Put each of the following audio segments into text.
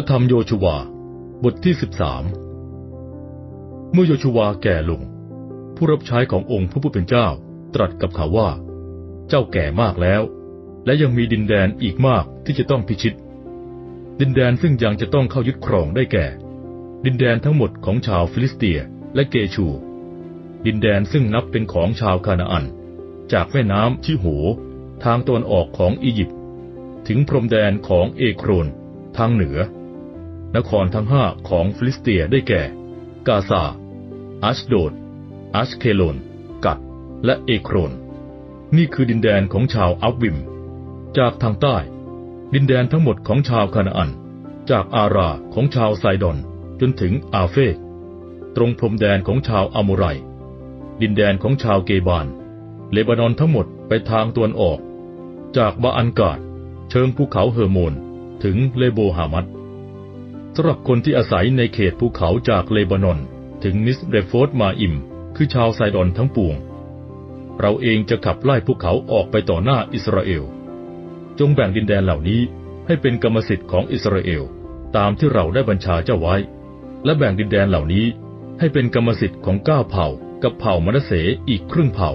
พระธรรมโยชูวา บทที่สิบสามเมื่อโยชูวาแก่ลง ผู้รับใช้ขององค์พระผู้เป็นเจ้าตรัสกับเขาว่า เจ้าแก่มากแล้ว และยังมีดินแดนอีกมากที่จะต้องพิชิต ดินแดนซึ่งยังจะต้องเข้ายึดครองได้แก่ ดินแดนทั้งหมดของชาวฟิลิสเตียและเกชู ดินแดนซึ่งนับเป็นของชาวคานาอัน จากแม่น้ำชิโห ทางตะวันออกของอียิปต์ถึงพรมแดนของเอโครน ทางเหนือ นครทั้งห้าของฟิลิสเตียได้แก่ กาซา อัชโดด อัชเคโลน กัด และเอโครน นี่คือดินแดนของชาวอัฟวิม จากทางใต้ ดินแดนทั้งหมดของชาวคานาอัน จากอาราของชาวไซดอนจนถึงอาเฟกตรงพรมแดนของชาวอาโมไร ดินแดนของชาวเกบาน เลบานอนทั้งหมดไปทางตะวันออก จากบาอันกาด เชิงภูเขาเฮอร์โมน ถึงเลโบฮามัดำหรับคนที่อาศัยในเขตภูเขาจากเลบานอน ถึงมิสเรโฟสมาอิม คือชาวไซดอนทั้งปวง เราเองจะขับไล่พวกเขาออกไปต่อหน้าอิสราเอล จงแบ่งดินแดนเหล่านี้ให้เป็นกรรมสิทธิ์ของอิสราเอล ตามที่เราได้บัญชาเจ้าไว้ และแบ่งดินแดนเหล่านี้ให้เป็นกรรมสิทธิ์ของก้าเผ่ากับเผ่ามนัสเสอีกครึ่งเผ่า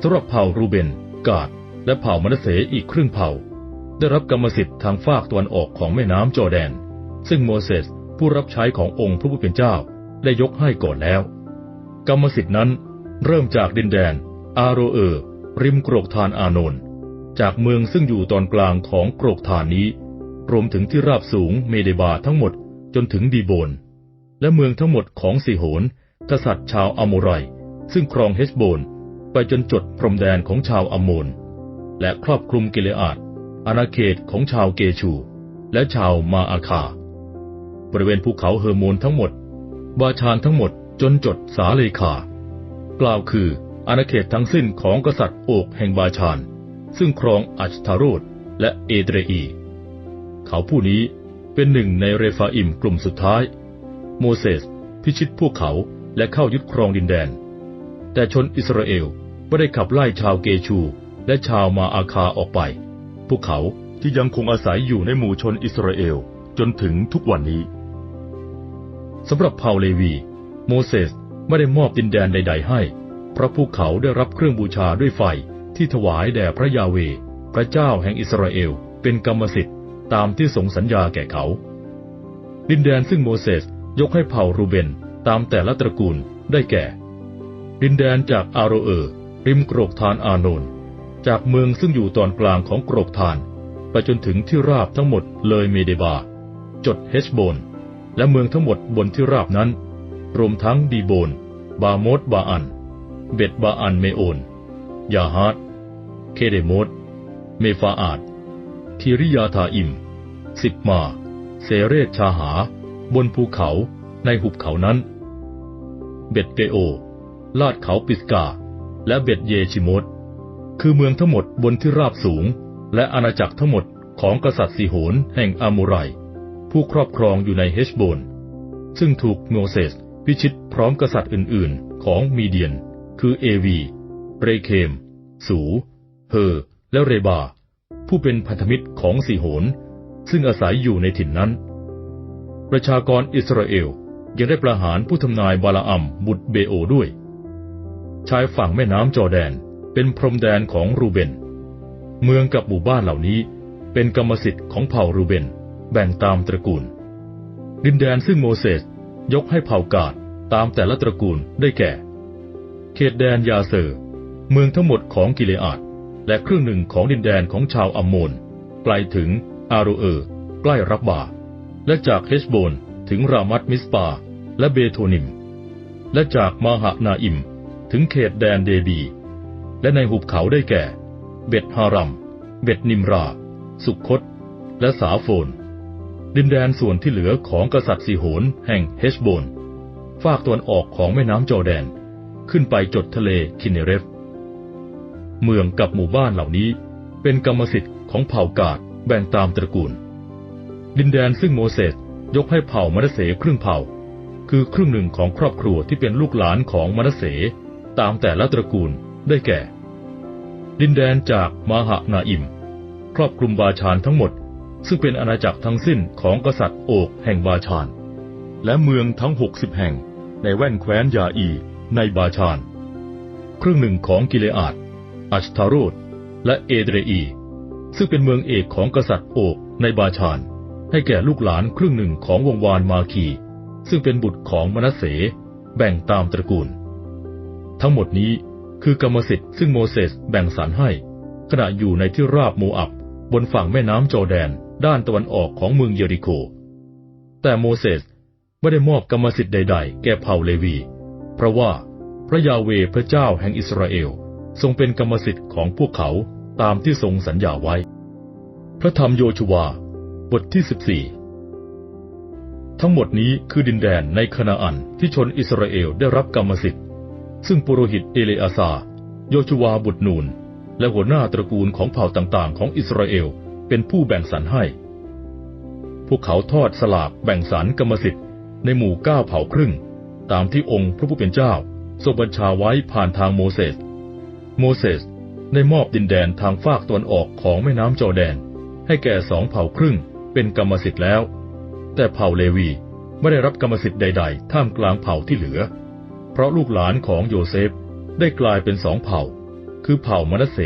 สำหรับเผ่ารูเบน กาดและเผ่ามนัสเสอีกครึ่งเผ่า ได้รับกรรมสิทธิ์ทางฝากตะวันออกของแม่น้ำจอแดน ซึ่งโมเสสผู้รับใช้ขององค์พระผู้เป็นเจ้าได้ยกให้ก่อนแล้ว กรรมสิทธินั้นเริ่มจากดินแดน อาโรเออร์ริมโกรกทานอาโนนจากเมืองซึ่งอยู่ตอนกลางของโกรกทานนี้ รวมถึงที่ราบสูงเมเดบาทั้งหมดจนถึงดีโบน และเมืองทั้งหมดของสีโหนกษัตริย์ชาวอโมไรซึ่งครองเฮชโบน ไปจนจดพรมแดนของชาวอมโมน และครอบคลุมกิเลอาด อาณาเขตของชาวเกชู และชาวมาอาคา บริเวณภูเขาเฮอร์โมนทั้งหมด บาชานทั้งหมดจนจดสาเลขา กล่าวคืออาณาเขตทั้งสิ้นของกษัตริย์โอกแห่งบาชาน ซึ่งครองอัชทาโรดและเอเดรอีเขาผู้นี้เป็นหนึ่งในเรฟาอิมกลุ่มสุดท้าย โมเสสพิชิตพวกเขาและเข้ายึดครองดินแดน แต่ชนอิสราเอลไม่ได้ขับไล่ชาวเกชูและชาวมาอาคาออกไป พวกเขาที่ยังคงอาศัยอยู่ในหมู่ชนอิสราเอลจนถึงทุกวันนี้สำหรับเผ่าเลวี โมเสสไม่ได้มอบดินแดนใด ๆ ให้ เพราะพวกเขาได้รับเครื่องบูชาด้วยไฟที่ถวายแด่พระยาเว พระเจ้าแห่งอิสราเอลเป็นกรรมสิทธิ์ตามที่ทรงสัญญาแก่เขา ดินแดนซึ่งโมเสสยกให้เผ่ารูเบนตามแต่ละตระกูลได้แก่ ดินแดนจากอาโรเออร์ริมโกรกทานอาโนน จากเมืองซึ่งอยู่ตอนกลางของโกรกทาน ไปจนถึงที่ราบทั้งหมดเลยเมเดบา จดเฮชโบน และเมืองทั้งหมดบนที่ราบนั้น รวมทั้งดีโบน บาโมดบาอัน เบตบาอันเมโอน ยาฮาดเคเดโมดเมฟาอาดคิริยาธาอิม สิบมา เซเรตชาหา บนภูเขาในหุบเขานั้น เบ็ดเกโอ ลาดเขาปิสกา และเบ็ดเยชิโมด คือเมืองทั้งหมดบนที่ราบสูง และอาณาจักรทั้งหมดของกษัตริย์สีโหนแห่งอามูไร ผู้ครอบครองอยู่ในเฮชโบน ซึ่งถูกโมเสสพิชิตพร้อมกษัตริย์อื่น ๆ ของมีเดียน คือเอวี เรเคม สู เฮอ และเรบา ผู้เป็นพันธมิตรของสีโหน ซึ่งอาศัยอยู่ในถิ่นนั้น ประชากรอิสราเอลยังได้ประหารผู้ทำนายบาลาอัมบุตรเบโอด้วย ชายฝั่งแม่น้ำจอแดน เป็นพรมแดนของรูเบน เมืองกับหมู่บ้านเหล่านี้ เป็นกรรมสิทธิ์ของเผ่ารูเบน แบ่งตามตระกูล ดินแดนซึ่งโมเสสยกให้เผ่ากาดตามแต่ละตระกูลได้แก่ เขตแดนยาเซอร์ เมืองทั้งหมดของกิเลอาดและครึ่งหนึ่งของดินแดนของชาวอัมโมนไกลถึงอาโรเออร์ใกล้รับบา และจากเฮชโบนถึงรามัตมิสปาและเบโทนิม และจากมาหานาอิม ถึงเขตแดนเดบี และในหุบเขาได้แก่ เบ็ดฮารัม เบ็ดนิมรา สุขคต และสาโฟน ดินแดนส่วนที่เหลือของกษัตริย์สีโหนแห่งเฮชโบน ฝากตะวันออกของแม่น้ำจอแดน ขึ้นไปจดทะเลคินเนเรฟ เมืองกับหมู่บ้านเหล่านี้เป็นกรรมสิทธิ์ของเผ่ากาดแบ่งตามตระกูล ดินแดนซึ่งโมเสสยกให้เผ่ามนัสเสครึ่งเผ่า คือครึ่งหนึ่งของครอบครัวที่เป็นลูกหลานของมนัสเสตามแต่ละตระกูลได้แก่ ดินแดนจากมาหานาอิม ครอบคลุมบาชานทั้งหมด ซึ่งเป็นอาณาจักรทั้งสิ้นของกษัตริย์โอกแห่งบาชาน และเมืองทั้งหกสิบแห่งในแว่นแคว้นยาอีในบาชาน ครึ่งหนึ่งของกิเลอาดอัชทาโรดและเอเดรีซึ่งเป็นเมืองเอกของกษัตริย์โอกในบาชาน ให้แก่ลูกหลานครึ่งหนึ่งของวงวานมาคี ซึ่งเป็นบุตรของมนัสเส แบ่งตามตระกูล ทั้งหมดนี้ คือกรรมสิทธิ์ซึ่งโมเสสแบ่งสรรให้ ขณะอยู่ในที่ราบโมอับบนฝั่งแม่น้ำจอแดนด้านตะวันออกของเมืองเยริโค แต่โมเสสไม่ได้มอบกรรมสิทธิ์ใด ๆ แก่เผ่าเลวี เพราะว่าพระยาเวพระเจ้าแห่งอิสราเอลทรงเป็นกรรมสิทธิ์ของพวกเขาตามที่ทรงสัญญาไว้ พระธรรมโยชูวา บทที่ 14 ทั้งหมดนี้คือดินแดนในคณาอันที่ชนอิสราเอลได้รับกรรมสิทธิ์ ซึ่งปุโรหิตเอเลอาซา โยชูวาบุตรนูน และหัวหน้าตระกูลของเผ่าต่างๆ ของอิสราเอลเป็นผู้แบ่งสรรให้ พวกเขาทอดสลากแบ่งสรรกรรมสิทธิ์ในหมู่เก้าเผ่าครึ่ง ตามที่องค์พระผู้เป็นเจ้าทรงบัญชาไว้ผ่านทางโมเสส โมเสสได้มอบดินแดนทางฝากตะวันออกของแม่น้ำจอแดน ให้แก่สองเผ่าครึ่งเป็นกรรมสิทธิ์แล้ว แต่เผ่าเลวีไม่ได้รับกรรมสิทธิ์ใด ๆ ท่ามกลางเผ่าที่เหลือ เพราะลูกหลานของโยเซฟได้กลายเป็นสองเผ่า คือเผ่ามนัสเส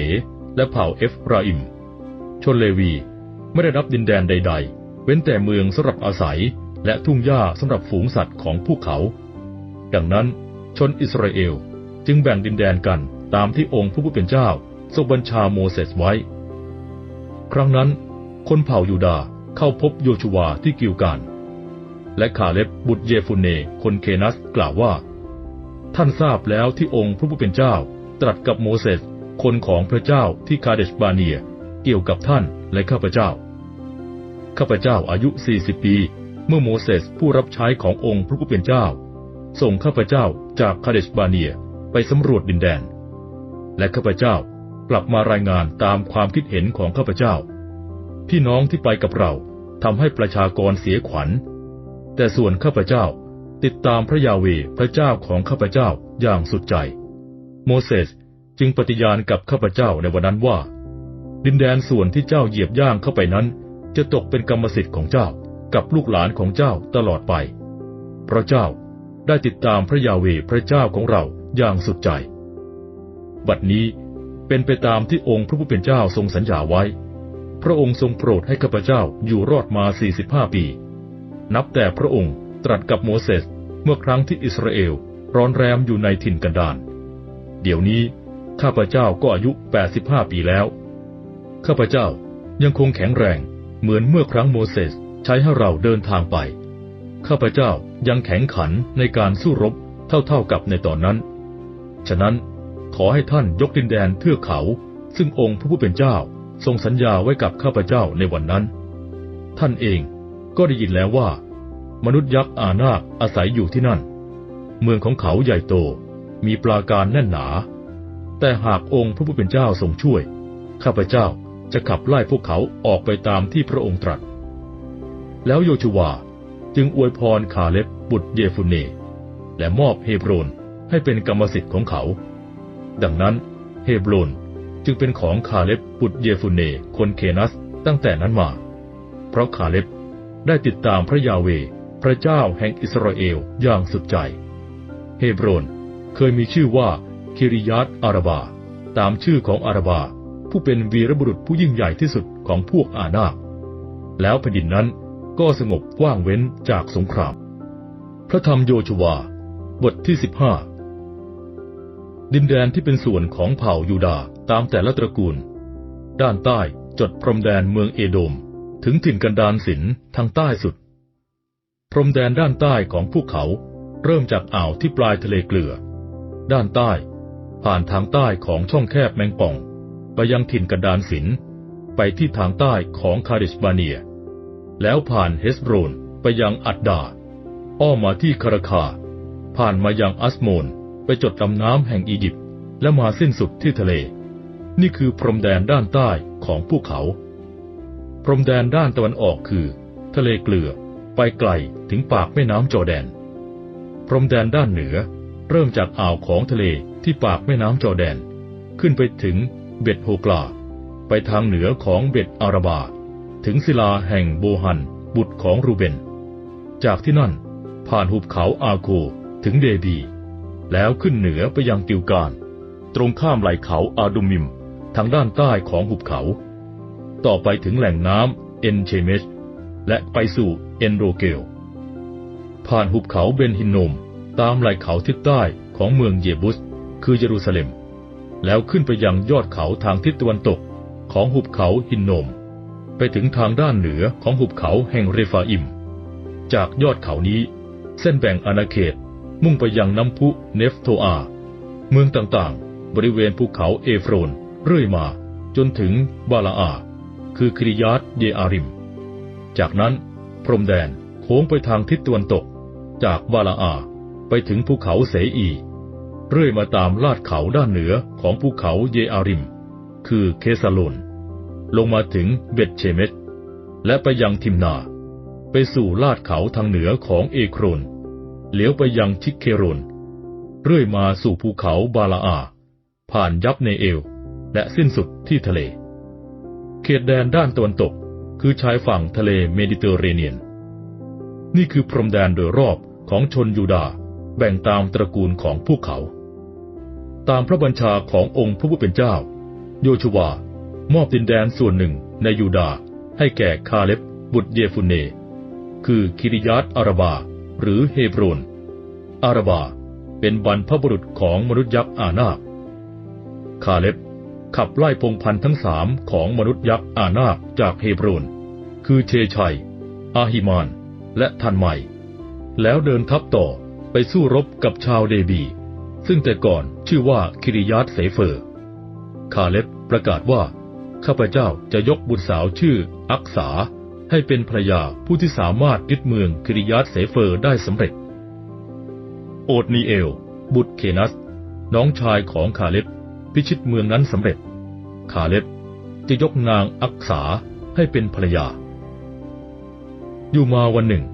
และเผ่าเอฟราอิม ชนเลวีไม่ได้รับดินแดนใด ๆ เว้นแต่เมืองสำหรับอาศัยและทุ่งหญ้าสำหรับฝูงสัตว์ของพวกเขา ดังนั้นชนอิสราเอลจึงแบ่งดินแดนกันตามที่องค์พระผู้เป็นเจ้าทรงบัญชาโมเสสไว้ ครั้งนั้น คนเผ่ายูดาเข้าพบโยชูวาที่กิวการ และคาเล็บบุตรเยฟุเน คนเคนัสกล่าวว่า ท่านทราบแล้วที่องค์พระผู้เป็นเจ้า ตรัสกับโมเสสคนของพระเจ้าที่คาเดชบาเนีย เกี่ยวกับท่านและข้าพเจ้า ข้าพเจ้าอายุสี่สิบปี เมื่อโมเสสผู้รับใช้ขององค์พระผู้เป็นเจ้า ส่งข้าพเจ้าจากคาเดชบาเนียไปสำรวจดินแดน และข้าพเจ้ากลับมารายงานตามความคิดเห็นของข้าพเจ้า พี่น้องที่ไปกับเราทำให้ประชากรเสียขวัญ แต่ส่วนข้าพเจ้า ติดตามพระยาเวพระเจ้าของข้าพเจ้าอย่างสุดใจ โมเสสจึงปฏิญาณกับข้าพเจ้าในวันนั้นว่า ดินแดนส่วนที่เจ้าเหยียบย่างเข้าไปนั้น จะตกเป็นกรรมสิทธิ์ของเจ้ากับลูกหลานของเจ้าตลอดไปเพราะเจ้าได้ติดตามพระยาเวพระเจ้าของเราอย่างสุดใจ บัดนี้เป็นไปตามที่องค์พระผู้เป็นเจ้าทรงสัญญาไว้ พระองค์ทรงโปรดให้ข้าพเจ้าอยู่รอดมา 45 ปี นับแต่พระองค์ ตรัสกับโมเสสเมื่อครั้งที่อิสราเอลร้อนแรมอยู่ในถิ่นกันดารเดี๋ยวนี้ข้าพเจ้าก็อายุ 85 ปีแล้ว ข้าพเจ้ายังคงแข็งแรงเหมือนเมื่อครั้งโมเสสใช้ให้เราเดินทางไป ข้าพเจ้ายังแข็งขันในการสู้รบเท่าๆกับในตอนนั้น ฉะนั้นขอให้ท่านยกดินแดนเทือกเขา ซึ่งองค์พระผู้เป็นเจ้าทรงสัญญาไว้กับข้าพเจ้าในวันนั้น ท่านเองก็ได้ยินแล้วว่า มนุษย์ยักษ์อานาคอาศัยอยู่ที่นั่น เมืองของเขาใหญ่โต มีปราการแน่นหนา แต่หากองค์พระผู้เป็นเจ้าทรงช่วย ข้าพเจ้าจะขับไล่พวกเขาออกไปตามที่พระองค์ตรัส แล้วโยชูวาจึงอวยพรคาเล็บบุตรเยฟุเน และมอบเฮบรนให้เป็นกรรมสิทธิ์ของเขา ดังนั้นเฮบรนจึงเป็นของคาเล็บบุตรเยฟุเนคนเคนัสตั้งแต่นั้นมา เพราะคาเล็บได้ติดตามพระยาเว พระเจ้าแห่งอิสราเอลอย่างสุดใจ เฮบรนเคยมีชื่อว่าคิริยัตอาราบา ตามชื่อของอาราบา ผู้เป็นวีรบุรุษผู้ยิ่งใหญ่ที่สุดของพวกอาณาคแล้วแผ่นดินนั้นก็สงบว่างเว้นจากสงคราม พระธรรมโยชวา บทที่สิบห้าดินแดนที่เป็นส่วนของเผ่ายูดาตามแต่ละตระกูล ด้านใต้จดพรมแดนเมืองเอโดม ถึงถิ่นกันดานสินทางใต้สุด พรมแดนด้านใต้ของพวกเขา เริ่มจากอ่าวที่ปลายทะเลเกลือ ด้านใต้ ผ่านทางใต้ของช่องแคบแมงป่อง ไปยังถิ่นกันดานสิน ไปที่ทางใต้ของคาริสบาเนีย แล้วผ่านเฮสโบรนไปยังอัดดา อ้อมมาที่คาราคา ผ่านมายังอัสโมน ไปจดลำน้ำแห่งอียิปต์และมาสิ้นสุดที่ทะเล นี่คือพรมแดนด้านใต้ของพวกเขา พรมแดนด้านตะวันออกคือ ทะเลเกลือ ไปไกลถึงปากแม่น้ำจอแดน พรมแดนด้านเหนือ เริ่มจากอ่าวของทะเลที่ปากแม่น้ำจอแดน ขึ้นไปถึงเบ็ดโฮกลา ไปทางเหนือของเบ็ดอาราบา ถึงศิลาแห่งโบฮัน บุตรของรูเบน จากที่นั่น ผ่านหุบเขาอาโคถึงเดบี แล้วขึ้นเหนือไปยังติวการ ตรงข้ามไหล่เขาอาดุมิม ทางด้านใต้ของหุบเขา ต่อไปถึงแหล่งน้ำเอนเชเมช และไปสู่เอนโรเกล ผ่านหุบเขาเบนฮินนม ตามไหล่เขาทิศใต้ของเมืองเยบุส คือเยรูซาเล็ม แล้วขึ้นไปยังยอดเขาทางทิศตะวันตกของหุบเขาฮินนม ไปถึงทางด้านเหนือของหุบเขาแห่งเรฟาอิม จากยอดเขานี้เส้นแบ่งอาณาเขตมุ่งไปยังน้ำพุเนฟโตอา เมืองต่างๆ บริเวณภูเขาเอฟโรนเรื่อยมาจนถึงบาลาอา คือคริยาตเยอาริม จากนั้น พรมแดนโค้งไปทางทิศตะวันตก จากบาลาอา ไปถึงภูเขาเสอี เรื่อยมาตามลาดเขาด้านเหนือของภูเขาเยอาริม คือเคซาลนลงมาถึงเบตเชเมตและไปยังทิมนา ไปสู่ลาดเขาทางเหนือของเอโครนเลี้ยวไปยังชิกเคโรนเรื่อยมาสู่ภูเขาบาลาอา ผ่านยับเนเอล และสิ้นสุดที่ทะเล เขตแดนด้านตะวันตก คือชายฝั่งทะเลเมดิเตอร์เรเนียน นี่คือพรมแดนโดยรอบของชนยูดาแบ่งตามตระกูลของพวกเขา ตามพระบัญชาขององค์พระผู้เป็นเจ้า โยชวามอบดินแดนส่วนหนึ่งในยูดาให้แก่คาเล็บบุตรเยฟุเน คือคิริยัตอาราบา หรือเฮบรน อาราบาเป็นบรรพบุรุษของมนุษย์ยักษ์อานาคคาเล็บ ขับไล่พงพันธ์ทั้งสามของมนุษย์ยักษ์อานาคจากเฮบรนคือเชชัย อาฮิมาน และทันใหม่ แล้วเดินทัพต่อไปสู้รบกับชาวเดบี ซึ่งแต่ก่อนชื่อว่าคิริยัตเสเฟอร์ คาเล็บประกาศว่า ข้าพเจ้าจะยกบุตรสาวชื่ออักษา ให้เป็นภรยาผู้ที่สามารถยึดเมืองคิริยัตเสเฟอร์ได้สำเร็จ โอดนีเอล บุตรเคนัส น้องชายของคาเล็บ พิชิตเมืองนั้นสำเร็จ คาเล็บจะยกนางอักษาให้เป็นภรรยา อยู่มาวันหนึ่ง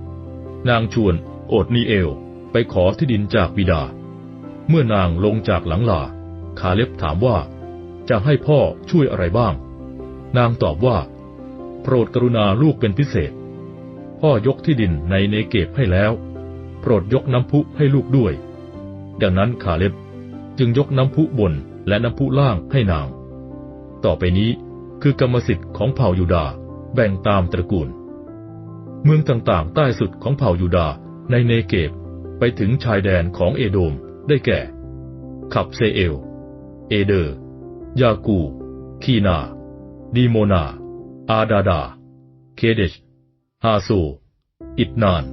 นางชวนโอดนีเอลไปขอที่ดินจากบิดา เมื่อนางลงจากหลังลา คาเล็บถามว่า จะให้พ่อช่วยอะไรบ้าง นางตอบว่า โปรดกรุณาลูกเป็นพิเศษ พ่อยกที่ดินในเนเกบให้แล้ว โปรดยกน้ำพุให้ลูกด้วย ดังนั้นคาเล็บจึงยกน้ำพุบน และน้ำพุล่างให้นาง ต่อไปนี้คือกรรมสิทธิ์ของเผ่ายูดาห์แบ่งตามตระกูล เมืองต่างๆ ใต้สุดของเผ่ายูดาห์ในเนเกบไปถึงชายแดนของเอโดมได้แก่ ขับเซเอล เอเดอร์ ยากู คีนา ดีโมนา อาดาดา เคเดช ฮาโซอิตนาน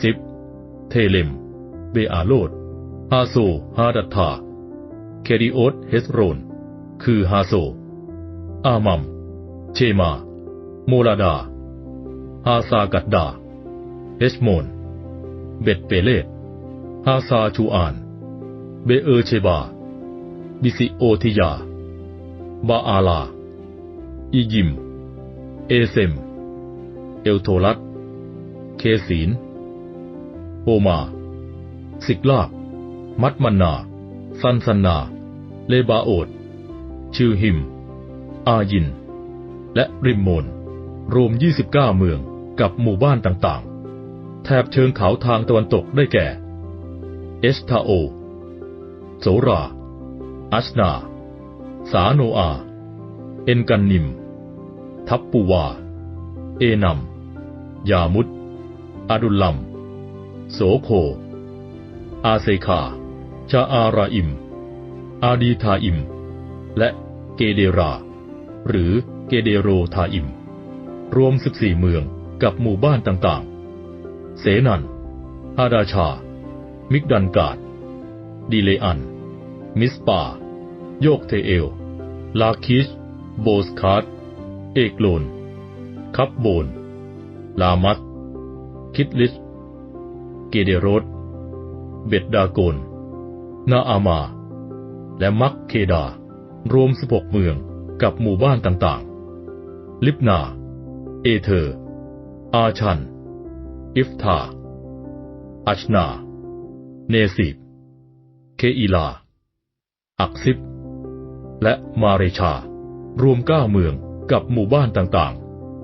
ซิบ เทเลม เบอาโลดฮาโซฮาดัตธา เคริโอตเฮสโรน คือฮาโซ อามัม เชมา โมลาดา ฮาซากัดดา เฮชโมน เบ็ดเปเลตฮาซาชูอาน เบเออเชบา บิซิโอทิยา บาอาลา อียิม เอเซม เอลโทลัสเคศีนโฮมา สิกลาบ มัดมันนาซันซันนา เลบาโอด ชิวหิม อายิน และริมโมน รวม 29 เมืองกับหมู่บ้านต่างๆ แถบเชิงเขาทางตะวันตกได้แก่ เอสทาโอโสรา อัชนา สาโนอา เอนกันนิม ทับปูวา เอนัม ยามุดอาดุลลัม โสโค อาเซคา ชาอาราอิม อาดีทาอิม และเกเดรา หรือเกเดโรทาอิม รวม 14 เมืองกับหมู่บ้านต่างๆ เสนัน ฮาดาชา มิกดันกาด ดีเลอัน มิสปา โยกเทเอล ลาคิช โบสคาร์ดเอกโลน คับโบน ลามัส คิดลิส เกเดโรดเบดดาโกน นาอามา และมักเคดา รวม 16 เมืองกับหมู่บ้านต่างๆ ลิบนา เอเธอร์ อาชัน อิฟทา อัชนา เนซีบเคอีลา อักซิบ และมาเรชา รวมเก้าเมืองกับหมู่บ้านต่าง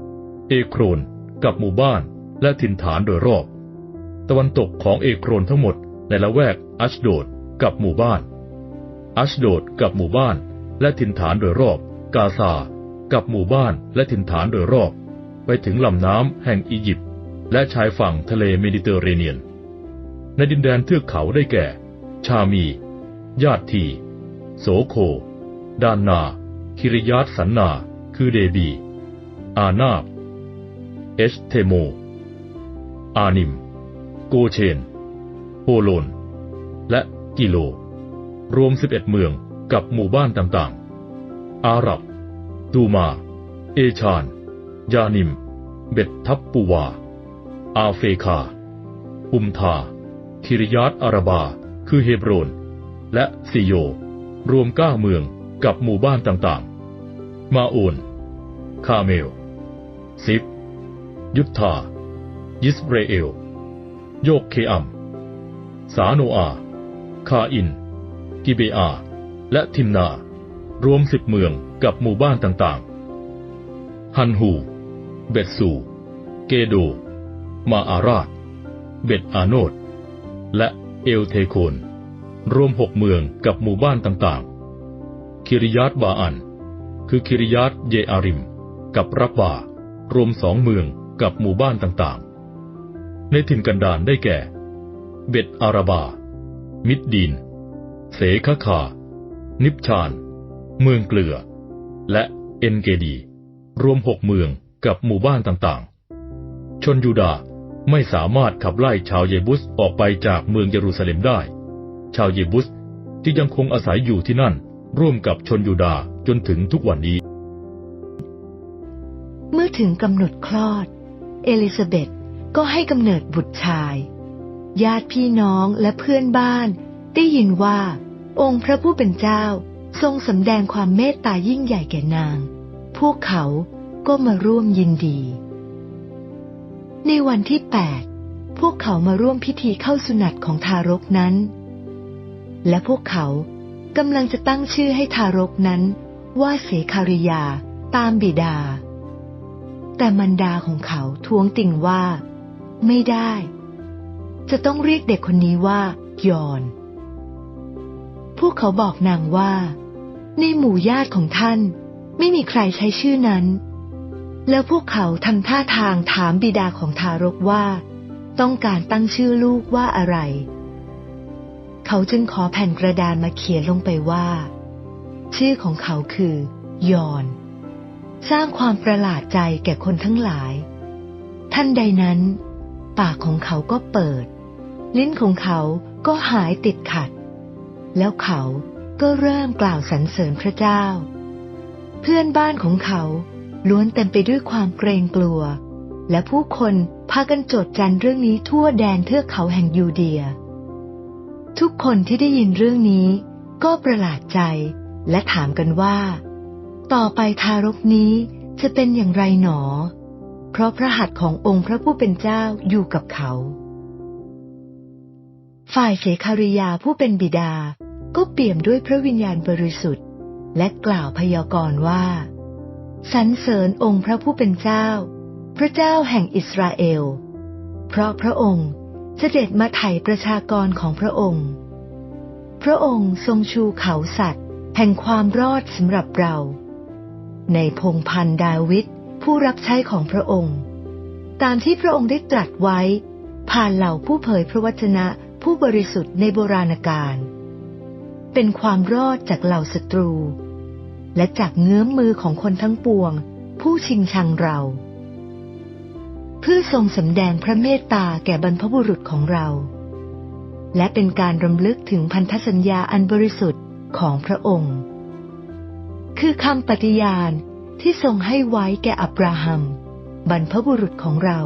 ๆ เอโครนกับหมู่บ้านและถิ่นฐานโดยรอบ ตะวันตกของเอโครนทั้งหมดในละแวกอัชโดดกับหมู่บ้าน อัชโดดกับหมู่บ้าน และถิ่นฐานโดยรอบ กาซา กับหมู่บ้านและถิ่นฐานโดยรอบ ไปถึงลำน้ำแห่งอียิปต์และชายฝั่งทะเลเมดิเตอร์เรเนียน ในดินแดนเทือกเขาได้แก่ ชามีญาติที โสโค ดานนา คิริยาตสันนา คือเดบี อานาบ เอชเทโม อานิม โกเชน โฮโลน และกิโล รวม 11 เมืองกับหมู่บ้านต่างๆ อาหรับ ตูมา เอชาน ยานิม เบ็ดทับปูวา อาเฟคา อุมทา คิริยาตอาราบา คือเฮบรน และซิโย รวมเก้าเมืองกับหมู่บ้านต่างๆ มาโอนคาเมล ซิบ ยุทธา ยิสเรเอล โยกเคอัม สาโนอา คาอิน กิเบอา และทิมนา รวมสิบเมืองกับหมู่บ้านต่างๆ ฮันฮู เบตสูเกโด มาอาราดเบตอาโนดและเอลเทโคนรวมหกเมืองกับหมู่บ้านต่างๆ คิริยาตบาอัน คือคิริยาตเยอาริม กับรับบารวมสองเมืองกับหมู่บ้านต่างๆ ในถิ่นกันดารได้แก่ เบ็ดอาราบา มิดดีน เสคคา นิพชาน เมืองเกลือ และเอ็นเกดี รวมหกเมืองกับหมู่บ้านต่างๆ ชนยูดาห์ไม่สามารถขับไล่ชาวเยบุสออกไปจากเมืองเยรูซาเล็มได้ ชาวเยบุสที่ยังคงอาศัยอยู่ที่นั่น ร่วมกับชนยูดาห์จนถึงทุกวันนี้ เมื่อถึงกำหนดคลอด เอลิซาเบธก็ให้กำเนิดบุตรชาย ญาติพี่น้องและเพื่อนบ้าน ได้ยินว่า องค์พระผู้เป็นเจ้าทรงสำแดงความเมตตายิ่งใหญ่แก่นาง พวกเขาก็มาร่วมยินดี ในวันที่แปดพวกเขามาร่วมพิธีเข้าสุนัตของทารกนั้น และพวกเขากำลังจะตั้งชื่อให้ทารกนั้น ว่าเสคาริยาตามบิดา แต่มันดาของเขาท้วงติ่งว่า ไม่ได้ จะต้องเรียกเด็กคนนี้ว่ายอน วกเขาบอกนางว่า ในหมู่ญาติของท่าน ไม่มีใครใช้ชื่อนั้น แล้วพวกเขาทำท่าทางถามบิดาของทารกว่า ต้องการตั้งชื่อลูกว่าอะไร เขาจึงขอแผ่นกระดานมาเขียนลงไปว่า ชื่อของเขาคือยอนสร้างความประหลาดใจแก่คนทั้งหลาย ท่านใดนั้น ปากของเขาก็เปิด ลิ้นของเขาก็หายติดขัด แล้วเขาก็เริ่มกล่าวสรรเสริญพระเจ้า เพื่อนบ้านของเขาล้วนเต็มไปด้วยความเกรงกลัว และผู้คนพากันโจดจันเรื่องนี้ทั่วแดนเทือกเขาแห่งยูเดีย ทุกคนที่ได้ยินเรื่องนี้ก็ประหลาดใจและถามกันว่า ต่อไปทารกนี้จะเป็นอย่างไรหนอ เพราะพระหัตถ์ขององค์พระผู้เป็นเจ้าอยู่กับเขา ฝ่ายเสคาริยาผู้เป็นบิดา ก็เปี่ยมด้วยพระวิญญาณบริสุทธิ์ และกล่าวพยากรณ์ว่า สรรเสริญองค์พระผู้เป็นเจ้า พระเจ้าแห่งอิสราเอล เพราะพระองค์เสด็จมาไถ่ประชากรของพระองค์ พระองค์ทรงชูเขาสัตว์ แห่งความรอดสำหรับเรา ในพงพันดาวิดผู้รับใช้ของพระองค์ ตามที่พระองค์ได้ตรัสไว้ ผ่านเหล่าผู้เผยพระวจนะผู้บริสุทธิ์ในโบราณกาล เป็นความรอดจากเหล่าศัตรู และจากเงื้อมมือของคนทั้งปวง ผู้ชิงชังเรา เพื่อทรงสำแดงพระเมตตาแก่บรรพบุรุษของเรา และเป็นการรำลึกถึงพันธสัญญาอันบริสุทธิ์ของพระองค์ คือคำปฏิญาณที่ทรงให้ไว้แก่อับราฮัม บรรพบุรุษของเรา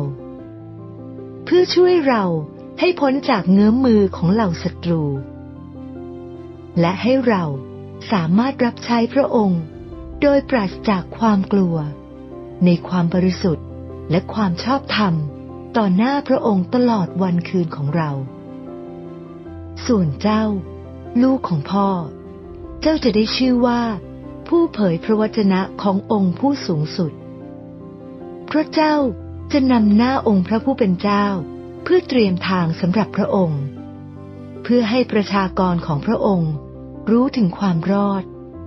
เพื่อช่วยเราให้พ้นจากเงื้อมมือของเหล่าศัตรู และให้เราสามารถรับใช้พระองค์ โดยปราศจากความกลัว ในความบริสุทธิ์และความชอบธรรมต่อหน้าพระองค์ตลอดวันคืนของเรา ส่วนเจ้า ลูกของพ่อ เจ้าจะได้ชื่อว่า ผู้เผยพระวจนะขององค์ผู้สูงสุดเพราะเจ้าจะนำหน้าองค์พระผู้เป็นเจ้า เพื่อเตรียมทางสำหรับพระองค์ เพื่อให้ประชากรของพระองค์ รู้ถึงความรอด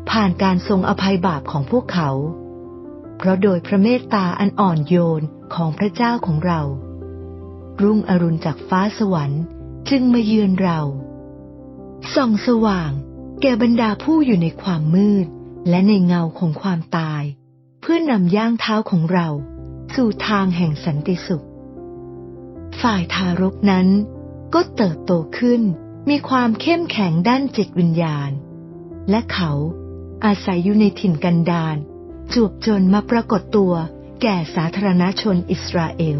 ผ่านการทรงอภัยบาปของพวกเขา เพราะโดยพระเมตตาอันอ่อนโยนของพระเจ้าของเรา รุ่งอรุณจากฟ้าสวรรค์จึงมาเยือนเรา ส่องสว่าง แก่บรรดาผู้อยู่ในความมืด และในเงาของความตาย เพื่อนำย่างเท้าของเรา สู่ทางแห่งสันติสุข ฝ่ายทารกนั้นก็เติบโตขึ้น มีความเข้มแข็งด้านจิตวิญญาณ และเขาอาศัยอยู่ในถิ่นกันดารจวบจนมาปรากฏตัวแก่สาธารณชนอิสราเอล